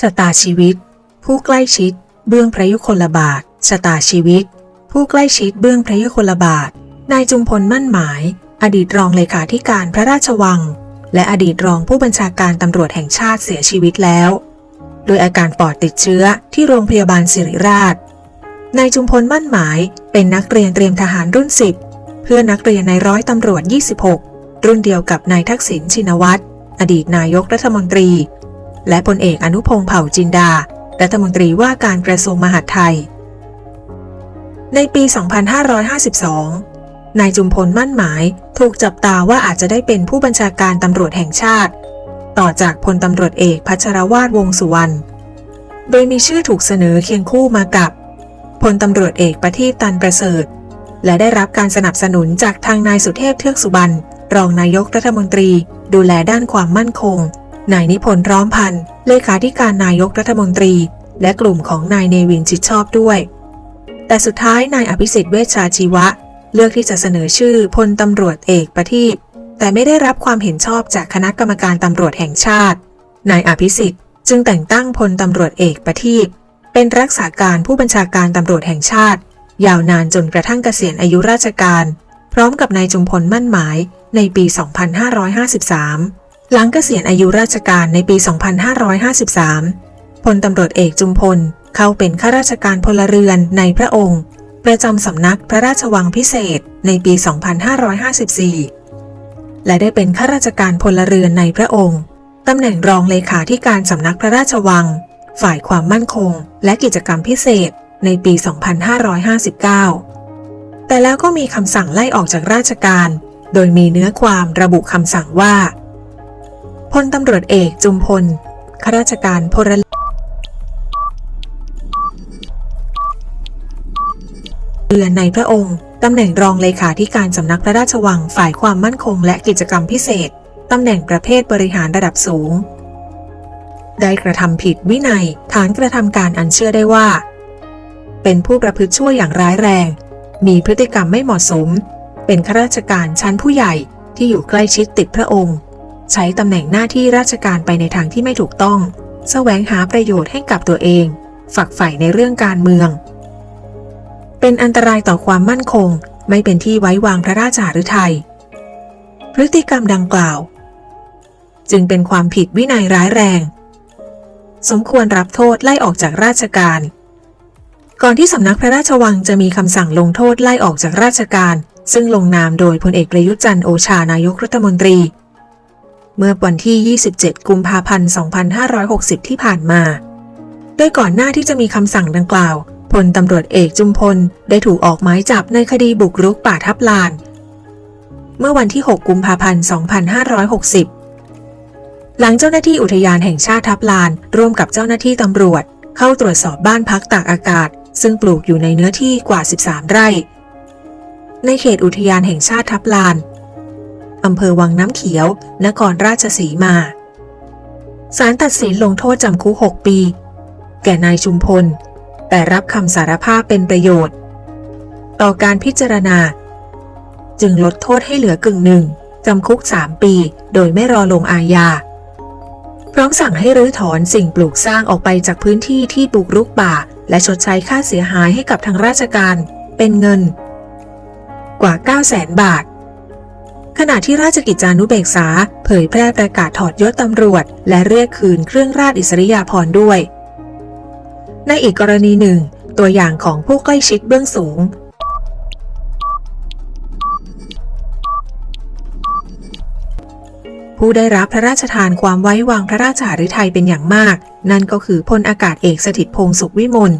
ชะตาชีวิต ผู้ใกล้ชิด เบื้องพระยุคลบาทชะตาชีวิต ผู้ใกล้ชิดเบื้องพระยุคลบาทนายจุมพลมั่นหมาย อดีตรองเลขาธิการพระราชวัง และอดีตรองผู้บัญชาการตำรวจแห่งชาติเสียชีวิตแล้ว โดยอาการปอดติดเชื้อที่โรงพยาบาลศิริราชนายจุมพลมั่นหมายเป็นนักเรียนเตรียมทหารรุ่น 10 เพื่อนนักเรียนในร้อยตำรวจ 26 รุ่นเดียวกับนายทักษิณชินวัตรอดีตนายกรัฐมนตรี และพลเอกอนุพงษ์เผ่าจินดา รัฐมนตรีว่าการกระทรวงมหาดไทย ในปี 2552 นายจุมพลมั่นหมาย ถูกจับตาว่าอาจจะได้เป็นผู้บัญชาการตำรวจแห่งชาติ ต่อจากพลตำรวจเอกพัชรวาทวงสุวรรณ โดยมีชื่อถูกเสนอเคียงคู่มากับพลตำรวจเอกประทีปตันประเสริฐ และได้รับการสนับสนุนจากทางนายสุเทพเทือกสุบรรณรองนายกรัฐมนตรี ดูแลด้านความมั่นคง นายนิพนธ์ร้อมพันธ์เลขาธิการนายกรัฐมนตรี และกลุ่มของนายเนวินชิดชอบด้วย แต่สุดท้ายนายอภิสิทธิ์เวชชาชีวะ เลือกที่จะเสนอชื่อพลตำรวจเอกประทีปแต่ไม่ได้รับความเห็นชอบจากคณะกรรมการตำรวจแห่งชาติ นายอภิสิทธิ์จึงแต่งตั้งพลตำรวจเอกประทีปเป็นรักษาการผู้บัญชาการตำรวจแห่งชาติ ยาวนานจนกระทั่งเกษียณอายุราชการ พร้อมกับนายจุมพลมั่นหมายในปี 2553 หลังเกษียณอายุราชการในปี 2553 พลตำรวจเอกจุมพล เข้าเป็นข้าราชการพลเรือนในพระองค์ ประจำสำนักพระราชวังพิเศษในปี 2554 และได้เป็นข้าราชการพลเรือนในพระองค์ตำแหน่งรองเลขาธิการสำนักพระราชวัง ฝ่ายความมั่นคง และกิจกรรมพิเศษในปี 2559 แต่แล้วก็มีคำสั่งไล่ออกจากราชการ โดยมีเนื้อความระบุคำสั่งว่า พลตำรวจเอกจุมพล ข้าราชการพลเรือนในพระองค์ ตำแหน่งรองเลขาธิการสำนักพระราชวังฝ่ายความมั่นคงและกิจกรรมพิเศษ ตำแหน่งประเภทบริหารระดับสูง ได้กระทำผิดวินัยฐานกระทำการอันเชื่อได้ว่า เป็นผู้ประพฤติชั่วอย่างร้ายแรง มีพฤติกรรมไม่เหมาะสม เป็นข้าราชการชั้นผู้ใหญ่ที่อยู่ใกล้ชิดติดพระองค์ ใช้ตำแหน่งหน้าที่ราชการไปในทางที่ไม่ถูกต้อง แสวงหาประโยชน์ให้กับตัวเอง ฝักใฝ่ในเรื่องการเมือง เป็นอันตรายต่อความมั่นคง ไม่เป็นที่ไว้วางพระราชาหฤทัยพฤติกรรมดังกล่าว จึงเป็นความผิดวินัยร้ายแรง สมควรรับโทษไล่ออกจากราชการ ก่อนที่สำนักพระราชวังจะมีคำสั่งลงโทษไล่ออกจากราชการ ซึ่งลงนามโดยพลเอกประยุทธ์จันทร์โอชานายกรัฐมนตรี เมื่อวันที่ 27 กุมภาพันธ์ 2560 ที่ผ่านมา โดยก่อนหน้าที่จะมีคำสั่งดังกล่าว พลตำรวจเอกจุมพล ได้ถูกออกหมายจับในคดีบุกรุกป่าทับลาน เมื่อวันที่ 6 กุมภาพันธ์ 2560 หลังเจ้าหน้าที่อุทยานแห่งชาติทับลาน ร่วมกับเจ้าหน้าที่ตำรวจ เข้าตรวจสอบบ้านพักตากอากาศ ซึ่งปลูกอยู่ในเนื้อที่กว่า 13 ไร่ ในเขตอุทยานแห่งชาติทับลาน อำเภอวังน้ำเขียว นครราชสีมาศาลตัดสินลงโทษจำคุก 6 ปี แก่นายชุมพล แต่รับคำสารภาพเป็นประโยชน์ ต่อการพิจารณา จึงลดโทษให้เหลือกึ่งหนึ่งจำคุก 3 ปี โดยไม่รอลงอาญา พร้อมสั่งให้รื้อถอนสิ่งปลูกสร้างออกไปจากพื้นที่ที่ปลูกรุกป่า และชดใช้ค่าเสียหายให้กับทางราชการ เป็นเงิน กว่า 9 0 0 0 0 0 บาท ขณะที่ราชกิจจานุเบกษา เผยแพร่ประกาศถอดยศตำรวจ และเรียกคืนเครื่องราชอิสริยาภรณ์ด้วย ในอีกกรณีหนึ่ง ตัวอย่างของผู้ใกล้ชิดเบื้องสูง ผู้ได้รับพระราชทานความไว้วางพระราชาฤทัยเป็นอย่างมาก นั่นก็คือพลอากาศเอกสถิตพงศ์สุขวิมล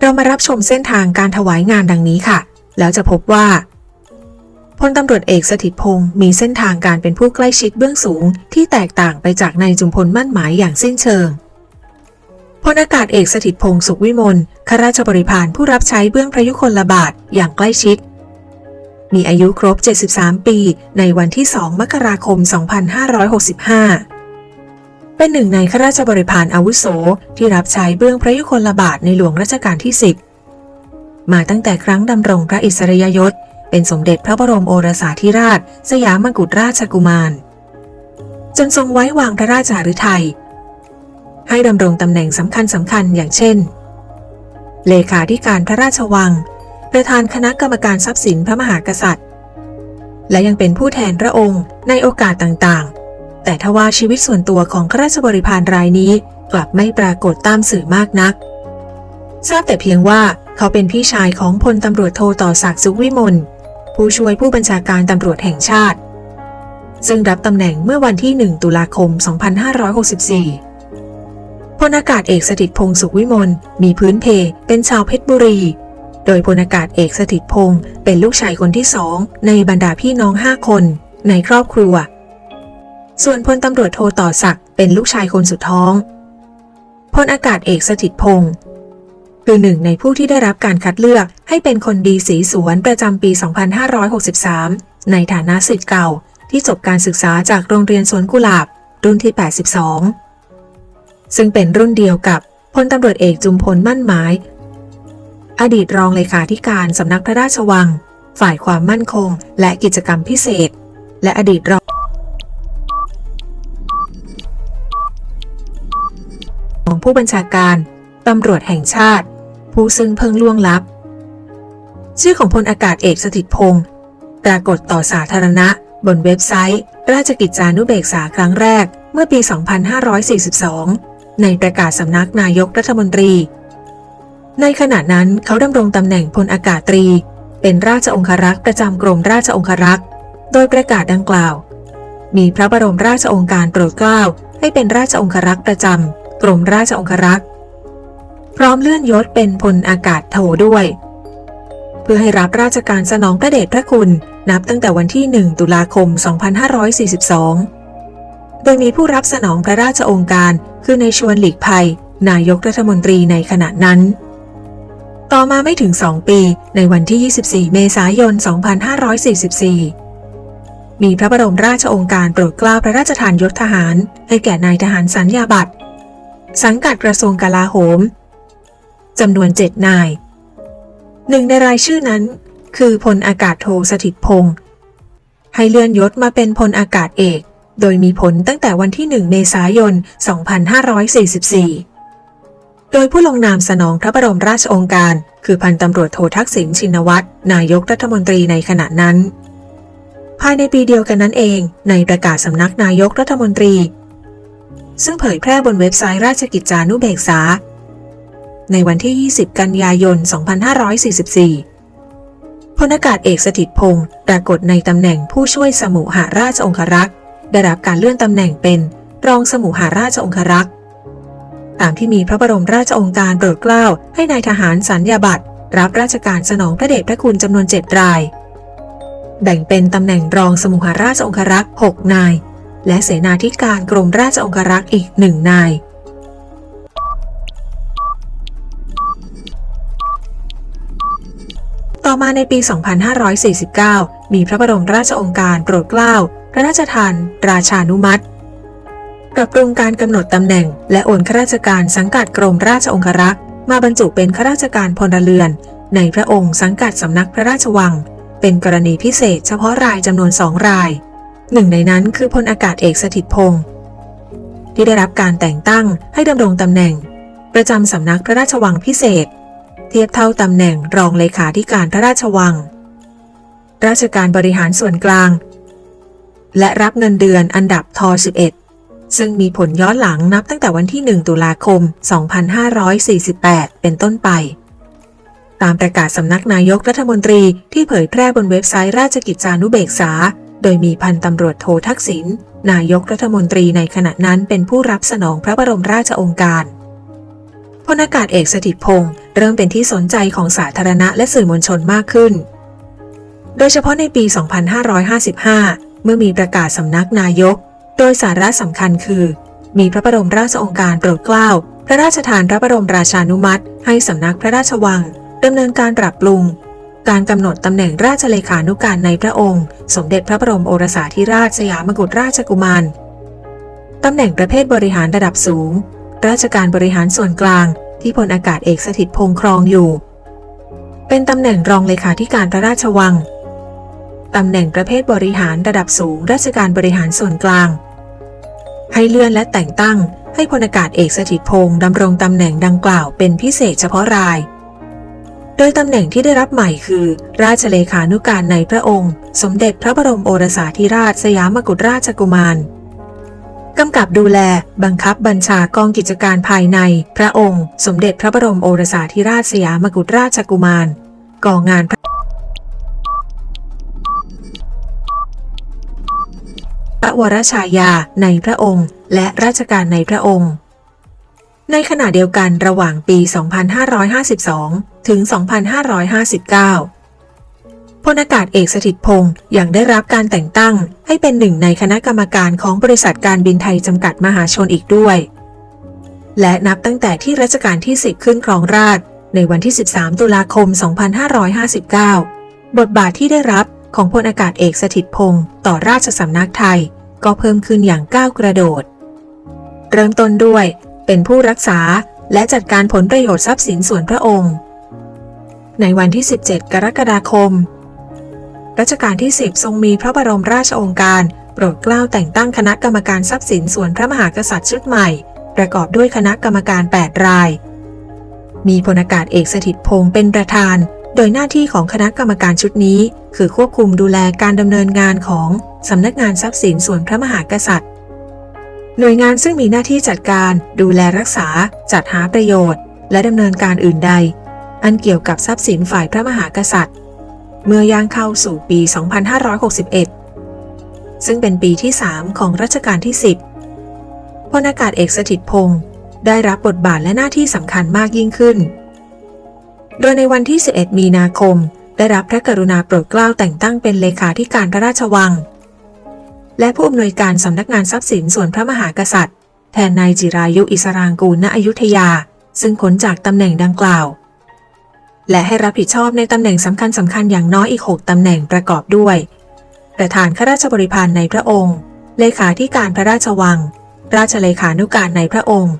เรามารับชมเส้นทางการถวายงานดังนี้ค่ะ แล้วจะพบว่า พลตำรวจเอกสถิตพงศ์มีเส้นทางการเป็นผู้ใกล้ชิดเบื้องสูง ที่แตกต่างไปจากนายจุมพลมั่นหมายอย่างสิ้นเชิงพลอากาศเอกสถิตพงศ์สุขวิมลข้าราชบริพารผู้รับใช้เบื้องพระยุคลบาทอย่างใกล้ชิด มีอายุครบ 73 ปี ในวันที่ 2 มกราคม 2565 เป็นหนึ่งในข้าราชบริพารอาวุโสที่รับใช้เบื้องพระยุคลบาทในหลวงรัชกาลที่ 10 มาตั้งแต่ครั้งดำรงพระอิสริยยศ เป็นสมเด็จพระบรมโอรสาธิราช สยามกุฎราชกุมาร จนทรงไว้วางพระราชาฤทัยให้ดำรงตำแหน่งสำคัญสำคัญอย่างเช่น เลขาธิการพระราชวัง ประธานคณะกรรมการทรัพย์สินพระมหากษัตริย์ และยังเป็นผู้แทนพระองค์ในโอกาสต่างๆ แต่ทว่าชีวิตส่วนตัวของข้าราชบริพารรายนี้กลับไม่ปรากฏตามสื่อมากนัก ทราบแต่เพียงว่าเขาเป็นพี่ชายของพลตำรวจโทต่อศักดิ์สุขวิมล ผู้ช่วยผู้บัญชาการตำรวจแห่งชาติ ซึ่งรับตำแหน่งเมื่อวันที่ 1 ตุลาคม 2564 พลอากาศเอกสถิตพงศ์สุขวิมลมีพื้นเพเป็นชาวเพชรบุรี โดยพลอากาศเอกสถิตพงศ์เป็นลูกชายคนที่สองในบรรดาพี่น้องห้าคน ในครอบครัว ส่วนพลตำรวจโทต่อศักดิ์เป็นลูกชายคนสุดท้องพลอากาศเอกสถิตพงศ์ คือหนึ่งในผู้ที่ได้รับการคัดเลือกให้เป็นคนดีสีสวนประจำปี 2563 ในฐานะศิษย์เก่า ที่จบการศึกษาจากโรงเรียนสวนกุหลาบ รุ่นที่ 82 ซึ่งเป็นรุ่นเดียวกับพลตำรวจเอกจุมพลมั่นหมาย อดีตรองเลขาธิการสำนักพระราชวัง ฝ่ายความมั่นคง และกิจกรรมพิเศษ และอดีตรองของผู้บัญชาการ ตำรวจแห่งชาติ ผู้ซึ่งเพิ่งล่วงลับ ชื่อของพลอากาศเอกสถิตพงศ์ปรากฏต่อสาธารณะ บนเว็บไซต์ ราชกิจจานุเบกษาครั้งแรก เมื่อปี 2542 ในประกาศสำนักนายกรัฐมนตรี ในขณะนั้นเขาดำรงตำแหน่งพลอากาศตรี เป็นราชองครักษ์ประจำกรมราชองครักษ์ โดยประกาศดังกล่าว มีพระบรมราชองค์การโปรดเกล้าให้เป็นราชองครักษ์ประจำกรมราชองครักษ์ พร้อมเลื่อนยศเป็นพลอากาศโทด้วย เพื่อให้รับราชการสนองพระเดชพระคุณ นับตั้งแต่วันที่ 1 ตุลาคม 2542 โดยมีผู้รับสนองพระราชองค์การคือในชวนหลีกภัย นายกรัฐมนตรีในขณะนั้น ต่อมาไม่ถึง 2 ปีในวันที่ 24 เมษายน 2544มีพระบรมราชองค์การโปรดเกล้าพระราชทานยศทหาร ให้แก่นายทหารสัญญาบัตรสังกัดกระทรวงกลาโหม จำนวนเจ็ดนาย หนึ่งในรายชื่อนั้น คือพลอากาศโทสถิตพงศ์ให้เลื่อนยศมาเป็นพลอากาศเอก โดยมีผลตั้งแต่วันที่ 1 เมษายน 2544 โดยผู้ลงนามสนองพระบรมราชองการ คือพันตำรวจโททักษิณชินวัตรนายกรัฐมนตรีในขณะนั้น ภายในปีเดียวกันนั้นเอง ในประกาศสำนักนายกรัฐมนตรี ซึ่งเผยแพร่บนเว็บไซต์ราชกิจจานุเบกษา ในวันที่ 20 กันยายน 2544 พลอากาศเอกสถิตพงศ์ปรากฏในตำแหน่งผู้ช่วยสมุหาราชองครักษ์ ได้รับการเลื่อนตำแหน่งเป็นรองสมุหาราชองครักษ์ ตามที่มีพระบรมราชองค์การโปรดเกล้าให้นายทหารสัญญาบัตรรับราชการสนองพระเดชพระคุณจำนวน 7 ราย แบ่งเป็นตำแหน่งรองสมุหาราชองครักษ์ 6 นาย และเสนาธิการกรมราชองครักษ์อีกหนึ่งนาย ต่อมาในปี 2549 มีพระบรมราชองค์การโปรดเกล้า พระราชทาน ราชานุมัติปรับปรุงการกำหนดตำแหน่ง และโอนข้าราชการสังกัดกรมราชองครักษ์มาบรรจุเป็นข้าราชการพลเรือน ในพระองค์สังกัดสำนักพระราชวัง เป็นกรณีพิเศษเฉพาะรายจำนวนสองราย หนึ่งในนั้นคือพลอากาศเอกสถิตพงศ์ที่ได้รับการแต่งตั้งให้ดำรงตำแหน่ง ประจำสำนักพระราชวังพิเศษ เทียบเท่าตำแหน่งรองเลขาธิการพระราชวัง ราชการบริหารส่วนกลาง และรับเงินเดือนอันดับท11 ซึ่งมีผลย้อนหลังนับตั้งแต่วันที่ 1 ตุลาคม 2548 เป็นต้นไป ตามประกาศสำนักนายกรัฐมนตรีที่เผยแพร่บนเว็บไซต์ราชกิจจานุเบกษา โดยมีพันตำรวจโททักษิณนายกรัฐมนตรีในขณะนั้นเป็นผู้รับสนองพระบรมราชโองการ พลอากาศเอกสถิตพงศ์เริ่มเป็นที่สนใจของสาธารณะและสื่อมวลชนมากขึ้น โดยเฉพาะในปี 2555 เมื่อมีประกาศสำนักนายก โดยสาระสำคัญคือ มีพระบรมราชองการโปรดเกล้า พระราชทานพระบรมราชานุมัติ ให้สำนักพระราชวังดำเนินการปรับปรุง การกำหนดตำแหน่งราชเลขานุการในพระองค์ สมเด็จพระบรมโอรสาธิราชสยามกุฎราชกุมารตำแหน่งประเภทบริหารระดับสูง ราชการบริหารส่วนกลาง ที่พลอากาศเอกสถิตพงษ์ครองอยู่ เป็นตำแหน่งรองเลขาธิการพระราชวังตำแหน่งประเภทบริหารระดับสูง ราชการบริหารส่วนกลาง ให้เลื่อนและแต่งตั้งให้พลอากาศเอกสถิตพงษ์ดำรงตำแหน่งดังกล่าวเป็นพิเศษเฉพาะราย โดยตำแหน่งที่ได้รับใหม่คือ ราชเลขานุการในพระองค์ สมเด็จพระบรมโอรสาธิราชสยามกุฎราชกุมาร กำกับดูแล บังคับบัญชากองกิจการภายใน พระองค์ สมเด็จพระบรมโอรสาธิราชสยามกุฎราชกุมารก่องานพระพระวรชายาในพระองค์ และราชการในพระองค์ ในขณะเดียวกันระหว่างปี 2552 ถึง 2559 พลอากาศเอกสถิตพงศ์ยังได้รับการแต่งตั้ง ให้เป็นหนึ่งในคณะกรรมการของบริษัทการบินไทยจำกัดมหาชนอีกด้วย และนับตั้งแต่ที่รัชกาลที่ 10 ขึ้นครองราชในวันที่ 13 ตุลาคม 2559 บทบาทที่ได้รับของพลอากาศเอกสถิตพงศ์ต่อราชสำนักไทย ก็เพิ่มขึ้นอย่างก้าวกระโดด เริ่มต้นด้วยเป็นผู้รักษาและจัดการผลประโยชน์ทรัพย์สินส่วนพระองค์ ในวันที่ 17 กรกฎาคม รัชกาลที่ 10 ทรงมีพระบรมราชโองการ โปรดเกล้าแต่งตั้งคณะกรรมการทรัพย์สินส่วนพระมหากษัตริย์ชุดใหม่ ประกอบด้วยคณะกรรมการ 8 ราย มีพลอากาศเอกสถิตพงศ์เป็นประธาน โดยหน้าที่ของคณะกรรมการชุดนี้ คือควบคุมดูแลการดำเนินงานของสำนักงานทรัพย์สินส่วนพระมหากษัตริย์ หน่วยงานซึ่งมีหน้าที่จัดการดูแลรักษา จัดหาประโยชน์ และดำเนินการอื่นใด อันเกี่ยวกับทรัพย์สินฝ่ายพระมหากษัตริย์ เมื่อย่างเข้าสู่ปี 2561 ซึ่งเป็นปีที่ 3 ของรัชกาลที่ 10พลอากาศเอกสถิตพงศ์ได้รับบทบาทและหน้าที่สำคัญมากยิ่งขึ้น โดยในวันที่ 11 มีนาคม ได้รับพระกรุณาโปรดเกล้าแต่งตั้งเป็นเลขาธิการพระราชวัง และผู้อำนวยการสำนักงานทรัพย์สินส่วนพระมหากษัตริย์ แทนนายจิรายุอิสรางกูลณอยุธยา ซึ่งพ้นจากตำแหน่งดังกล่าว และให้รับผิดชอบในตำแหน่งสำคัญสำคัญอย่างน้อยอีก 6ตำแหน่งประกอบด้วย ประธานข้าราชบริพารในพระองค์ เลขาธิการพระราชวัง ราชเลขานุการในพระองค์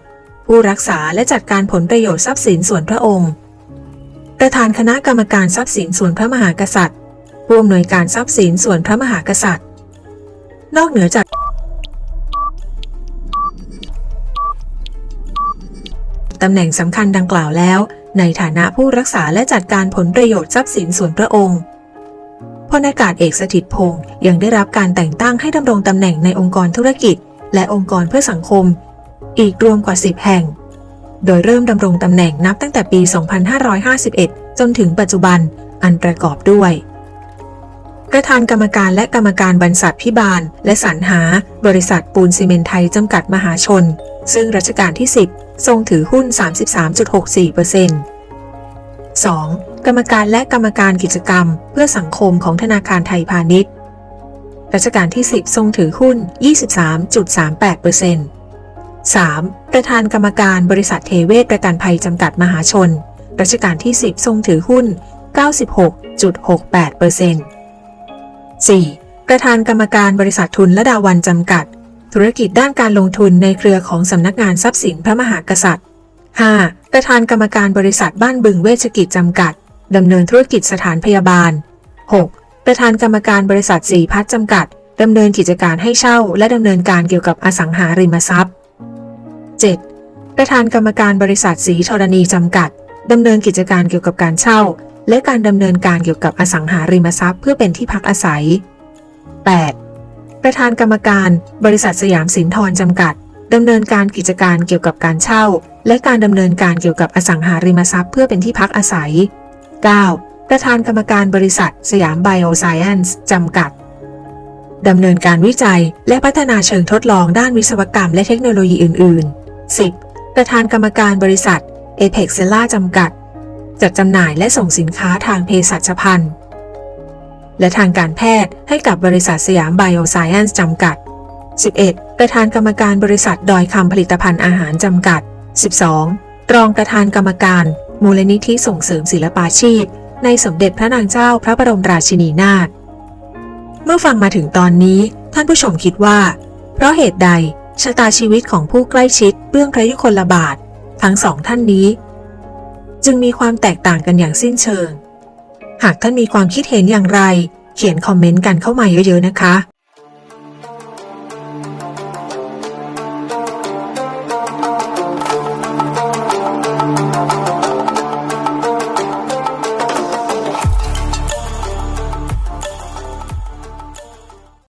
ผู้รักษาและจัดการผลประโยชน์ทรัพย์สินส่วนพระองค์ ประธานคณะกรรมการทรัพย์สินส่วนพระมหากษัตริย์ผู้อำนวยการทรัพย์สินส่วนพระมหากษัตริย์ นอกเหนือจาก ตำแหน่งสำคัญดังกล่าวแล้ว ในฐานะผู้รักษาและจัดการผลประโยชน์ทรัพย์สินส่วนพระองค์พลอากาศเอกสถิตพงศ์ยังได้รับการแต่งตั้งให้ดำรงตำแหน่งในองค์กรธุรกิจ และองค์กรเพื่อสังคม อีกรวมกว่า 10 แห่ง โดยเริ่มดำรงตำแหน่งนับตั้งแต่ปี 2551 จนถึงปัจจุบันอันประกอบด้วย ประธานกรรมการและกรรมการบรรษัทพิบาล และสรรหา บริษัทปูนซีเมนไทยจำกัดมหาชน ซึ่งรัชกาลที่ 10 ทรงถือหุ้น 33.64% 2. กรรมการและกรรมการกิจกรรม เพื่อสังคมของธนาคารไทยพาณิชย์รัชกาลที่ 10 ทรงถือหุ้น 23.38% 3. ประธานกรรมการบริษัทเทเวศประกันภัยจำกัดมหาชน รัชกาลที่ 10 ทรงถือหุ้น 96.68% 4. ประธานกรรมการบริษัททุนละดาวันจำกัด ธุรกิจด้านการลงทุนในเครือของสำนักงานทรัพย์สินพระมหากษัตริย์ 5. ประธานกรรมการบริษัทบ้านบึงเวชกิจจำกัด ดำเนินธุรกิจสถานพยาบาล 6. ประธานกรรมการบริษัทสีพัฒน์จำกัด ดำเนินกิจการให้เช่า และดำเนินการเกี่ยวกับอสังหาริมทรัพย์ 7. ประธานกรรมการบริษัทสีธรณีจำกัด ดำเนินกิจการเกี่ยวกับการเช่า และการดำเนินการเกี่ยวกับอสังหาริมทรัพย์ เพื่อเป็นที่พักอาศัย 8. ประธานกรรมการ บริษัทสยามสินทรจำกัดดำเนินการกิจการเกี่ยวกับการเช่า และการดำเนินการเกี่ยวกับอสังหาริมทรัพย์เพื่อเป็นที่พักอาศัย 9. ประธานกรรมการบริษัทสยามไบโอไซเอนซ์จำกัดดำเนินการวิจัย และพัฒนาเชิงทดลองด้านวิศวกรรมและเทคโนโลยีอื่น ๆ 10. ประธานกรรมการบริษัท a p e x c e l l a จำกัด จัดจำหน่ายและส่งสินค้าทางเภสัชพันธ์ และทางการแพทย์ให้กับบริษัทสยามไบโอไซเอนซ์จำกัด 11. ประธานกรรมการบริษัทดอยคำผลิตภัณฑ์อาหารจำกัด 12. รองประธานกรรมการ มูลนิธิส่งเสริมศิลปาชีพ ในสมเด็จพระนางเจ้าพระบรมราชินีนาถเมื่อฟังมาถึงตอนนี้ ท่านผู้ชมคิดว่า เพราะเหตุใดชะตาชีวิตของผู้ใกล้ชิดเบื้องพระยุคลบาท ทั้งสองท่านนี้ จึงมีความแตกต่างกันอย่างสิ้นเชิง หากท่านมีความคิดเห็นอย่างไร เขียนคอมเมนต์กันเข้ามาเยอะๆนะคะ